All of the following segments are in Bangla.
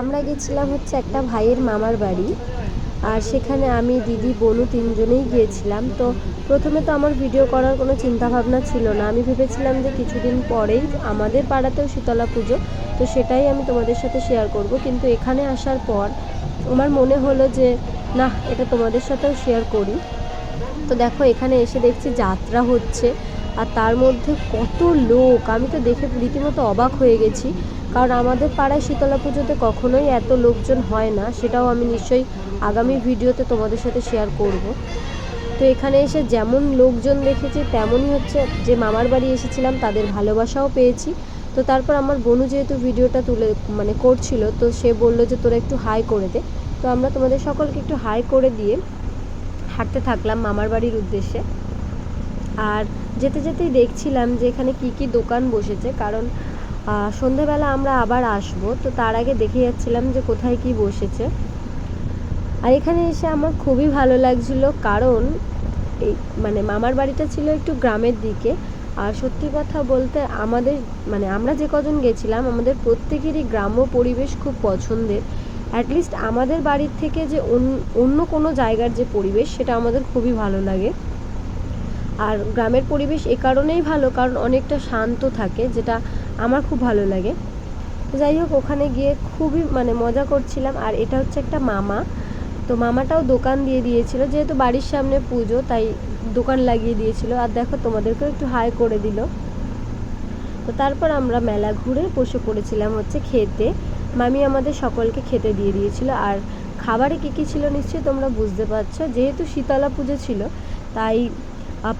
আমরা গেছিলাম হচ্ছে একটা ভাইয়ের মামার বাড়ি, আর সেখানে আমি, দিদি, বনু তিনজনেই গিয়েছিলাম। তো প্রথমে তো আমার ভিডিও করার কোনো চিন্তা ভাবনা ছিল না। আমি ভেবেছিলাম যে কিছুদিন পরেই আমাদের পাড়াতেও শীতলা পুজো, তো সেটাই আমি তোমাদের সাথে শেয়ার করব। কিন্তু এখানে আসার পর আমার মনে হলো যে না এটা তোমাদের সাথেও শেয়ার করি। তো দেখো, এখানে এসে দেখছি যাত্রা হচ্ছে। আর তার মধ্যে কত লোক, আমি তো দেখে রীতিমতো অবাক হয়ে গেছি। কারণ আমাদের পাড়ায় শীতলা পুজোতে কখনোই এত লোকজন হয় না, সেটাও আমি নিশ্চয়ই আগামী ভিডিওতে তোমাদের সাথে শেয়ার করব। তো এখানে এসে যেমন লোকজন দেখেছি, তেমনই হচ্ছে যে মামার বাড়ি এসেছিলাম, তাদের ভালোবাসাও পেয়েছি। তো তারপর আমার বোনু যেহেতু ভিডিওটা তুলে মানে করছিল, তো সে বলল যে তোরা একটু হাই করে দে। তো আমরা তোমাদের সকলকে একটু হাই করে দিয়ে হাঁটতে থাকলাম মামার বাড়ির উদ্দেশ্যে। আর যেতে যেতেই দেখছিলাম যে এখানে কি কি দোকান বসেছে, কারণ সন্ধেবেলা আমরা আবার আসব, তো তার আগে দেখে যাচ্ছিলাম যে কোথায় কি বসেছে। আর এখানে এসে আমার খুবই ভালো লাগছিল, কারণ এই মানে মামার বাড়িটা ছিল একটু গ্রামের দিকে। আর সত্যি কথা বলতে আমাদের মানে আমরা যে কজন গেছিলাম, আমাদের প্রত্যেকেরই গ্রাম্য পরিবেশ খুব পছন্দের। অ্যাটলিস্ট আমাদের বাড়ির থেকে যে অন্য কোনো জায়গার যে পরিবেশ, সেটা আমাদের খুবই ভালো লাগে। আর গ্রামের পরিবেশ এ কারণেই ভালো, কারণ অনেকটা শান্ত থাকে, যেটা আমার খুব ভালো লাগে। যাই হোক, ওখানে গিয়ে খুবই মানে মজা করছিলাম, আর এটা হচ্ছে একটা মামা। তো মামাটাও দোকান দিয়ে দিয়েছিল, যেহেতু বাড়ির সামনে পুজো, তাই দোকান লাগিয়ে দিয়েছিল। আর দেখো, তোমাদেরকেও একটু হাই করে দিল। তো তারপর আমরা মেলা ঘুরে বসে পড়েছিলাম হচ্ছে খেতে। মামি আমাদের সকলকে খেতে দিয়ে দিয়েছিল, আর খাবারে কী কী ছিল নিশ্চয়ই তোমরা বুঝতে পারছ। যেহেতু শীতলা পুজো ছিল, তাই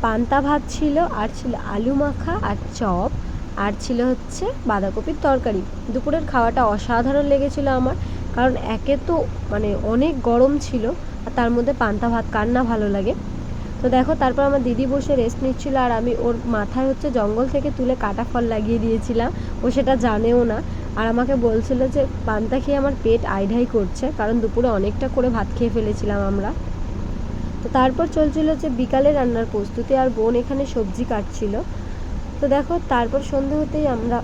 পান্তা ভাত ছিল, আর ছিল আলু মাখা, আর চপ, আর ছিল হচ্ছে বাঁধাকপির তরকারি। দুপুরের খাওয়াটা অসাধারণ লেগেছিল আমার, কারণ একে তো মানে অনেক গরম ছিল, আর তার মধ্যে পান্তা ভাত কার না ভালো লাগে। তো দেখো, তারপর আমার দিদি বসে রেস্ট নিচ্ছিল, আর আমি ওর মাথায় হচ্ছে জঙ্গল থেকে তুলে কাটা ফল লাগিয়ে দিয়েছিলাম। ও সেটা জানেও না। আর আমাকে বলছিল যে, পান্তা খেয়ে আমার পেট আইঢাই করছে, কারণ দুপুরে অনেকটা করে ভাত খেয়ে ফেলেছিলাম আমরা। তো তারপর চলছিল যে বিকালে রান্নার প্রস্তুতি আর বোন এখানে সবজি কাটছিল। তো দেখো, তারপর সন্ধে হতেই আমরা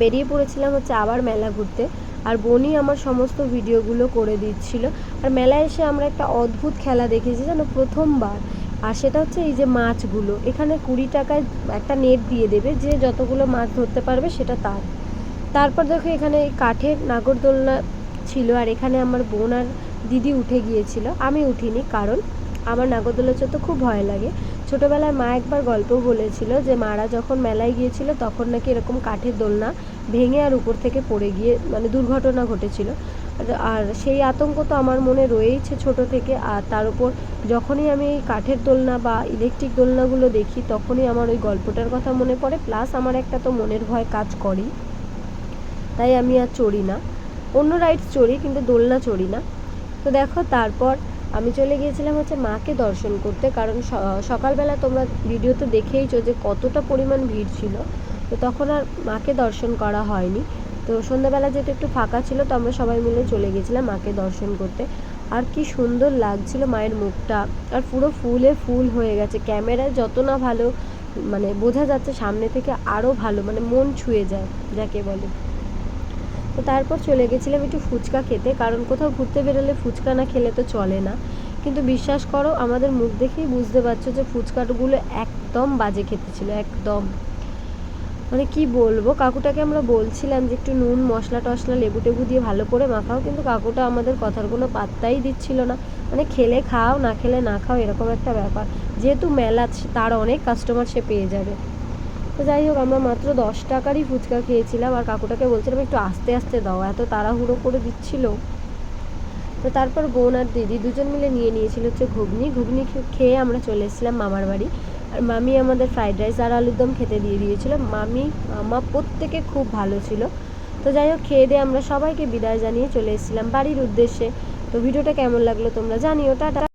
বেরিয়ে পড়েছিলাম হচ্ছে আবার মেলা ঘুরতে। আর বোনই আমার সমস্ত ভিডিওগুলো করে দিচ্ছিল। আর মেলায় এসে আমরা একটা অদ্ভুত খেলা দেখেছি জানো প্রথমবার। আর সেটা হচ্ছে এই যে মাছগুলো। এখানে কুড়ি টাকায় একটা নেট দিয়ে দেবে, যে যতগুলো মাছ ধরতে পারবে সেটা তার। তারপর দেখো এখানে কাঠের নাগরদোলনা ছিল, আর এখানে আমার বোন আর দিদি উঠে গিয়েছিল। আমি উঠিনি কারণ আমার নাগরদোলা চড়তে খুব ভয় লাগে। ছোটোবেলায় মা একবার গল্প বলেছিল যে, মারা যখন মেলায় গিয়েছিল তখন নাকি এরকম কাঠের দোলনা ভেঙে আর উপর থেকে পড়ে গিয়ে মানে দুর্ঘটনা ঘটেছিল। আর- সেই আতঙ্ক তো আমার মনে রয়েইছে ছোট থেকে। আর তার উপর যখনই আমি এই কাঠের দোলনা বা ইলেকট্রিক দোলনাগুলো দেখি তখনই আমার ওই গল্পটার কথা মনে পড়ে। প্লাস আমার একটা তো মনের ভয় কাজ করেই। তাই আমি আর চড়ি না। অন্য রাইডস চড়ি কিন্তু দোলনা চড়ি না। তো দেখো, তারপর আমি চলে গিয়েছিলাম হচ্ছে মাকে দর্শন করতে। কারণ সকালবেলা তোমরা ভিডিওতে দেখেইছো যে কতটা পরিমাণ ভিড় ছিল। তো তখন আর মাকে দর্শন করা হয়নি। তো সন্ধ্যাবেলা যেহেতু একটু ফাঁকা ছিল, তো আমরা সবাই মিলে চলে গেছিলাম মাকে দর্শন করতে। আর কি সুন্দর লাগছিল মায়ের মুখটা। আর পুরো ফুলে ফুল হয়ে গেছে। ক্যামেরায় যত না ভালো মানে বোঝা যাচ্ছে সামনে থেকে আরও ভালো মানে মন ছুঁয়ে যায়, যাকে বলে। তো তারপর চলে গেছিলাম একটু ফুচকা খেতে, কারণ কোথাও ঘুরতে বেরোলে ফুচকা না খেলে তো চলে না। কিন্তু বিশ্বাস করো, আমাদের মুখ দেখেই বুঝতে পারছ যে ফুচকাগুলো একদম বাজে খেতে ছিল, একদম। মানে কি বলব, কাকুটাকে আমরা বলছিলাম যে একটু নুন, মশলা টশলা, লেবু টেবু দিয়ে ভালো করে মাখাও, কিন্তু কাকুটা আমাদের কথার কোনো পাত্তাই দিচ্ছিল না। মানে খেলে খাও, না খেলে না খাও, এরকম একটা ব্যাপার। যেহেতু মেলা, তার অনেক কাস্টমার সে পেয়ে যাবে। তো যাই হোক, আমরা মাত্র দশ টাকারই ফুচকা খেয়েছিলাম। আর কাকুটাকে বলছিলাম, একটু আস্তে আস্তে দাও, এত তাড়াহুড়ো করে দিচ্ছিল। তো তারপর বোন আর দিদি দুজন মিলে নিয়ে নিয়েছিল হচ্ছে ঘুগনি। ঘুগনি খেয়ে আমরা চলে এসেছিলাম মামার বাড়ি। আর মামি আমাদের ফ্রাইড রাইস আর আলুর দম খেতে দিয়ে দিয়েছিল। মামি, মামা প্রত্যেকে খুব ভালো ছিল। তো যাই হোক, খেয়ে দিয়ে আমরা সবাইকে বিদায় জানিয়ে চলে এসেছিলাম বাড়ির উদ্দেশ্যে। তো ভিডিওটা কেমন লাগল তোমরা জানিও। টাটা।